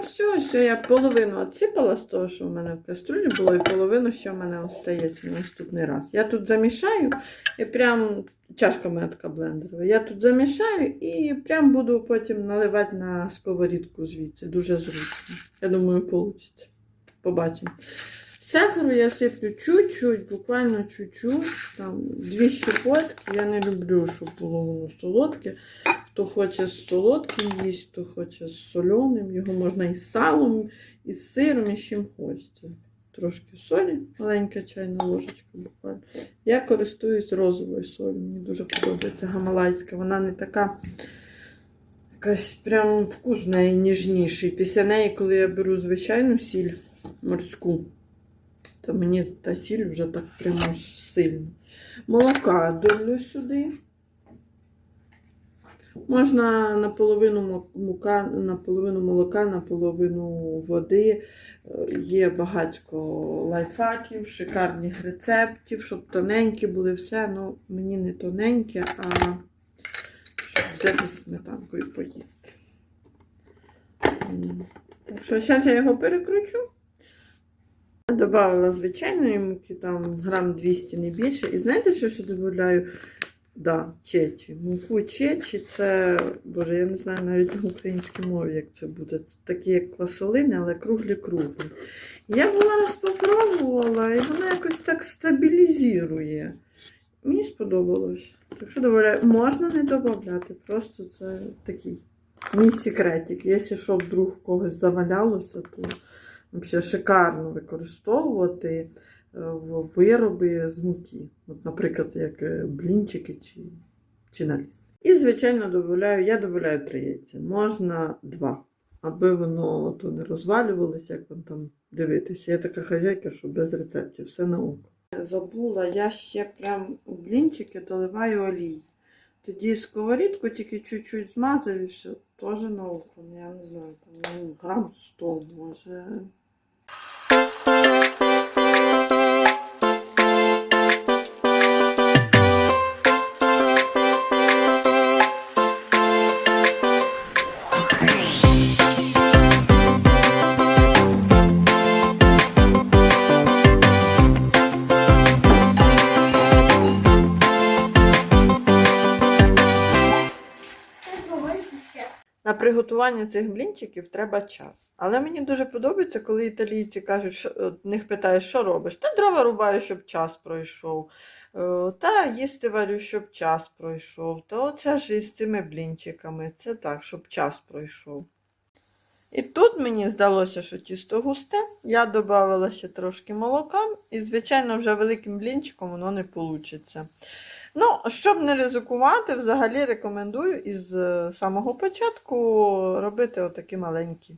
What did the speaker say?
все, все, я половину отсипала з того, що в мене в каструлі було, і половину ще в мене остається на наступний раз. Я тут замішаю і прям чашка метка блендерова. Я тут замішаю і прям буду потім наливати на сковорідку звідси. Дуже зручно. Я думаю, вийде. Побачимо. Сахару я сиплю чуть-чуть, буквально чуть-чуть. Там дві щепотки. Я не люблю, щоб було воно солодке. Хто хоче з солодким їсть, хто хоче з соленим. Його можна і з салом, і з сиром, і з чим хочете. Трошки солі, маленька чайна ложечка буквально. Я користуюсь розовою солью. Мені дуже подобається гамалайська. Вона не така якась прям вкус в неї ніжніший. Після неї, коли я беру звичайну сіль морську, то мені та сіль вже так прямо сильно. Молока долю сюди. Можна наполовину мука, наполовину молока, наполовину води. Е, Є багатько лайфхаків, шикарних рецептів, щоб тоненькі були все. Ну, мені не тоненьке, а щоб взяти з сметанкою поїсти. Так що зараз я його перекручу. Добавила звичайної муки, там грам 200 не більше. І знаєте, що ще додаю? Да, чечі. Муку чечі це, боже, я не знаю навіть на українській мові, як це буде. Це такі як квасолини, але круглі-круглі. Я була раз попробувала, і воно якось так стабілізує. Мені сподобалось. Так що додаю, можна не додати, просто це такий мій секретик. Якщо що вдруг в когось завалялося, то взагалі шикарно використовувати е, в вироби з муки. От, наприклад, як е, блінчики чи, чи наліс. І, звичайно, додаю, я додаю три яйця. Можна два, аби воно то не розвалювалося, як вам там дивитися. Я така хазяйка, що без рецептів, все на око. Забула, я ще прям у блінчики доливаю олій. Тоді сковорідку тільки чуть-чуть змазав і все. Теж на око. Я не знаю, там ну, грам 100 може. На приготування цих блінчиків треба час. Але мені дуже подобається, коли італійці кажуть, що от них питають, що робиш? Та дрова рубаю, щоб час пройшов. Е, Та їсти варю, щоб час пройшов. Та оце ж із цими блінчиками. Це так, щоб час пройшов. І тут мені здалося, що тісто густе. Я додавала ще трошки молока, і, звичайно, вже великим блінчиком воно не вийде. Ну, щоб не ризикувати, взагалі рекомендую із е, самого початку робити отакі маленькі